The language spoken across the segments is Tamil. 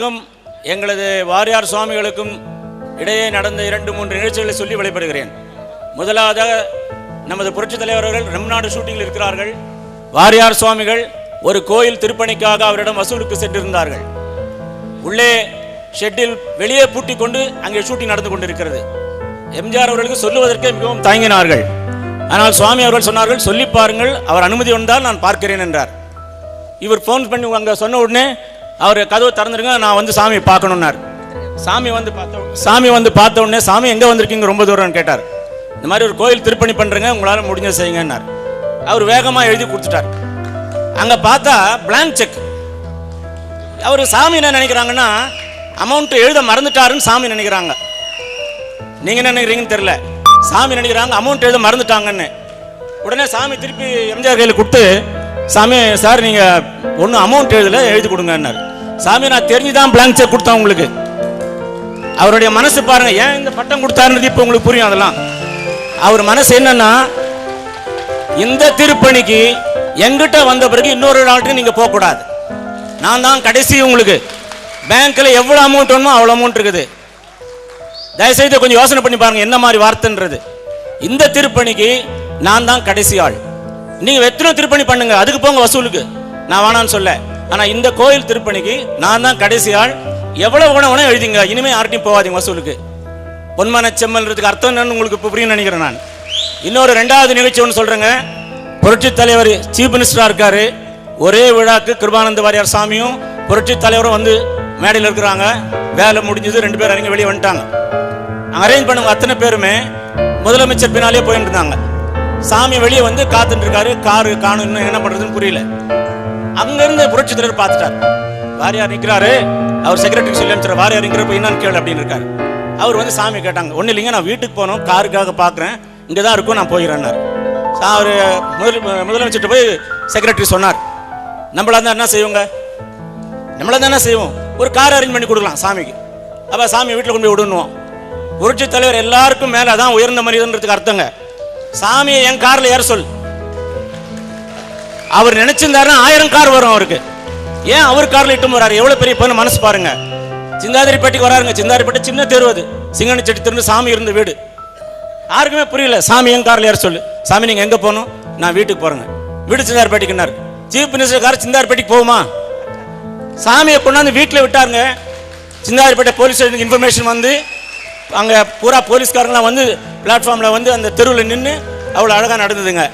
நமக்கும் எங்களது வாரியார் சுவாமிகளுக்கும் இடையே நடந்த இரண்டு மூன்று நிகழ்ச்சிகளை சொல்லி விடைபெறுகிறேன். முதலாவதாக நமது புரட்சித் தலைவர்கள் அவர்கள் நம்நாடு ஷூட்டிங்கில் இருக்கிறார்கள். வாரியார் சுவாமிகள் ஒரு கோயில் திருப்பணிக்காக அவரிடம் வசூலுக்கு சென்றிருந்தார்கள். உள்ளே ஷெட்டில் வெளியே பூட்டி கொண்டு அங்கே ஷூட்டிங் நடந்து கொண்டிருக்கிறது. எம்ஜிஆர் அவர்களுக்கு சொல்லுவதற்கே மிகவும் தயங்கினார்கள். ஆனால் சுவாமி அவர்கள் சொன்னார்கள் சொல்லி பாருங்கள் அவர் அனுமதி வந்தால் நான் பார்க்கிறேன் என்றார். இவர் ஃபோன் பண்ணி அங்கே சொன்ன உடனே அவர் கதவை திறந்துருங்க நான் வந்து சாமியை பார்க்கணுன்னார். சாமி வந்து பார்த்த சாமி வந்து பார்த்த உடனே சாமி எங்கே வந்திருக்கீங்க? ரொம்ப தூரம்னு கேட்டார். இந்த மாதிரி ஒரு கோயில் திருப்பணி பண்ணுறங்க உங்களால் முடிஞ்ச செய்யுங்கன்னார். அவர் வேகமாக எழுதி கொடுத்துட்டார். அங்கே பார்த்தா பிளாங்க் செக் அவர் சாமி என்ன நினைக்கிறாங்கன்னா அமௌண்ட் எழுத மறந்துட்டாருன்னு சாமி நினைக்கிறாங்க. நீங்க என்ன நினைக்கிறீங்கன்னு தெரியல. சாமி நினைக்கிறாங்க அமௌண்ட் எழுத மறந்துட்டாங்கன்னு. உடனே சாமி திருப்பி எம்ஜிஆர் கையில் கொடுத்து சாமி சார் நீங்கள் ஒன்றும் அமௌண்ட் எழுதலை எழுதி கொடுங்கன்னாரு. சாமி நான் தெரிஞ்சு தான் செக் கொடுத்தேன் உங்களுக்கு. அவருடைய மனசு பாருங்க ஏன் இந்த பட்டம் கொடுத்தாருன்றது இப்போ உங்களுக்கு புரியும் அதெல்லாம். அவர் மனசு என்னன்னா இந்த திருப்பணிக்கு எங்கிட்ட வந்த பிறகு இன்னொரு நாட்டுக்கு நீங்க போக கூடாது நான் தான் கடைசி உங்களுக்கு. பேங்க்ல எவ்வளவு அமௌண்ட் வேணுமோ அவ்வளவு அமௌண்ட் இருக்குது. தயவுசெய்து கொஞ்சம் யோசனை பண்ணி பாருங்க என்ன மாதிரி வார்த்தைன்றது. இந்த திருப்பணிக்கு நான் தான் கடைசி ஆள். நீங்க எத்தனை திருப்பணி பண்ணுங்க அதுக்கு போங்க வசூலுக்கு. நான் வேணான்னு சொல்ல. ஆனா இந்த கோயில் திருப்பணிக்கு நான் தான் கடைசி ஆள். எவ்வளவு வேணும் எழுதிங்க இனிமே யார்ட்டையும் போகாதீங்க வசூலுக்கு. பொன்மான செம்மல்ன்றதுக்கு அர்த்தம் என்னன்னு உங்களுக்கு இப்போ புரியும் நினைக்கிறேன் நான். இன்னொரு ரெண்டாவது நிகழ்ச்சி ஒன்று சொல்றேங்க. புரட்சி தலைவர் சீஃப் மினிஸ்டரா இருக்காரு. ஒரே விழாக்கு கிருபானந்த வாரியார் சாமியும் புரட்சி தலைவரும் வந்து மேடையில் இருக்கிறாங்க. வேலை முடிஞ்சது ரெண்டு பேரும் இறங்கி வெளியே வந்துட்டாங்க. அரேஞ்ச் பண்ணுங்க அத்தனை பேருமே முதலமைச்சர் பின்னாலே போயிட்டு இருந்தாங்க. சாமி வெளியே வந்து காத்துட்டு இருக்காரு. காரு காணும் இன்னும் என்ன பண்றதுன்னு புரியல. அங்கிருந்து புரட்சி தலைவர் பார்த்துட்டார். வாரியார் நிற்கிறாரு? அவர் செக்ரட்டரி சொல்லி அனுப்பிச்சார். வாரியார் நிற்கிறப்ப என்னன்னு கேளு அப்படின்னு இருக்காரு. அவர் வந்து சாமி கேட்டாங்க. ஒன்றும் இல்லைங்க நான் வீட்டுக்கு போனோம். காருக்காக பார்க்குறேன். இங்கே தான் இருக்கும் நான் போயிடறேன்னார். அவர் முதல் முதலமைச்சர்கிட்ட போய் செக்ரட்டரி சொன்னார். நம்மளா தான் என்ன செய்வோங்க? நம்மளா தான் என்ன செய்வோம்? ஒரு கார் அரேஞ்ச் பண்ணி கொடுக்கலாம் சாமிக்கு. அப்போ சாமி வீட்டில் கொண்டு போய் விடணுவோம். புரட்சி தலைவர் எல்லாருக்கும் மேலே தான் உயர்ந்த மனிதன்றதுக்கு அர்த்தங்க. சாமியை என் காரில் ஏற சொல். அவர் நினைச்சிருந்தாருன்னா ஆயிரம் கார் வரும் அவருக்கு. ஏன் அவர் கார்ல இட்டும் வராரு எவ்வளவு பெரிய பொண்ணு? மனசு பாருங்க. சிந்தாதிரிப்பட்டிக்கு வராருங்க. சிந்தாதிரிப்பட்டி சின்ன தெரு அது. சிங்கனி செட்டி திருந்து சாமி இருந்த வீடு. யாருக்குமே புரியல. சாமி என் கார்ல ஏற சொல்லு. சாமி நீங்க எங்க போகணும்? நான் வீட்டுக்கு போறேங்க. வீடு சிந்தாரிப்பேட்டைக்குன்னாரு சீஃப் மினிஸ்டர் கார் சிந்தாரிப்பேட்டைக்கு போகுமா? சாமியை கொண்டாந்து வீட்டில் விட்டாருங்க. சிந்தாரிப்பேட்டை போலீஸ் ஸ்டேஷனுக்கு இன்ஃபர்மேஷன் வந்து அங்கே பூரா போலீஸ்காரங்களாம் வந்து பிளாட்ஃபார்மில் வந்து அந்த தெருவில் நின்று அவ்வளோ அழகாக நடந்ததுங்க.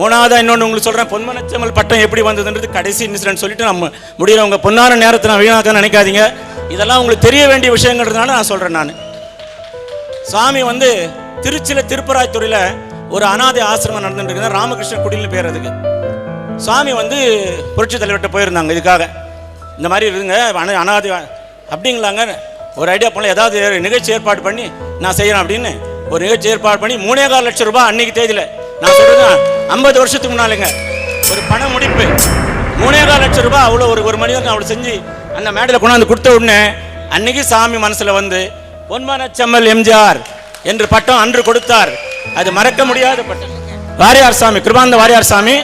மூணாவதா இன்னொன்று உங்களுக்கு சொல்கிறேன் பொன்மனச்சமல் பட்டம் எப்படி வந்ததுன்றது கடைசி இன்சிடென்ட் சொல்லிட்டு நம்ம முடிகிறவங்க பொன்னான நேரத்தை நான் வீணாக்க நினைக்காதீங்க. இதெல்லாம் உங்களுக்கு தெரிய வேண்டிய விஷயங்கிறதுனால நான் சொல்கிறேன் நான். சுவாமி வந்து திருச்சியில் திருப்பராய்த்துறையில் ஒரு அனாதை ஆசிரமம் நடந்துட்டு இருக்குது ராமகிருஷ்ண குடில்னு பேர் அதுக்கு. சுவாமி வந்து புரட்சி தலைவர்கிட்ட போயிருந்தாங்க இதுக்காக. இந்த மாதிரி இருங்க அனாதை அப்படிங்களாங்க. ஒரு ஐடியா பண்ணல ஏதாவது நிகழ்ச்சி ஏற்பாடு பண்ணி நான் செய்கிறேன் அப்படின்னு ஒரு நிகழ்ச்சி ஏற்பாடு பண்ணி மூணே கால் லட்சம் ரூபாய் அன்னைக்கு தேதியில் நான் சொல்றது ஐம்பது வருஷத்துக்கு முன்னாலுங்க ஒரு பண முடிப்பு. மூணே கால் லட்சம் ரூபாய் அவ்வளோ ஒரு ஒரு மனிதன் அவ்வளோ செஞ்சு அந்த மேடையில் கொண்டாந்து கொடுத்த உடனே அன்னைக்கு சாமி மனசில் வந்து பொன்மனச்செம்மல் எம்ஜிஆர் என்று பட்டம் அன்று கொடுத்தார். அது மறக்க முடியாத பட்டம். வாரியார் சாமி கிருபானந்த வாரியார் சாமி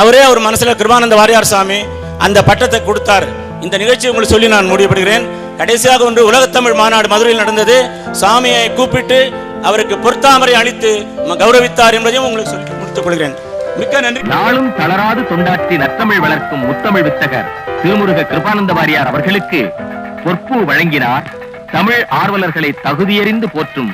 அவரே அவர் மனசில் கிருபானந்த வாரியார் சாமி அந்த பட்டத்தை கொடுத்தார். இந்த நிகழ்ச்சி உங்களுக்கு சொல்லி நான் முடிவுபடுகிறேன். கடைசியாக ஒன்று உலகத்தமிழ் மாநாடு மதுரையில் நடந்தது. சாமியை கூப்பிட்டு அவருக்கு பொருத்தாமரை அளித்து கௌரவித்தார் என்பதையும் உங்களுக்கு சொல்லி முடித்துக் கொள்கிறேன் மிக்க நன்றி. நாளும் தளராது தொண்டாற்றி நத்தமிழ் வளர்க்கும் முத்தமிழ் வித்தகர் திருமுருக கிருபானந்த வாரியார் அவர்களுக்கு பொற்பு வழங்கினார். தமிழ் ஆர்வலர்களை தகுதியறிந்து போற்றும்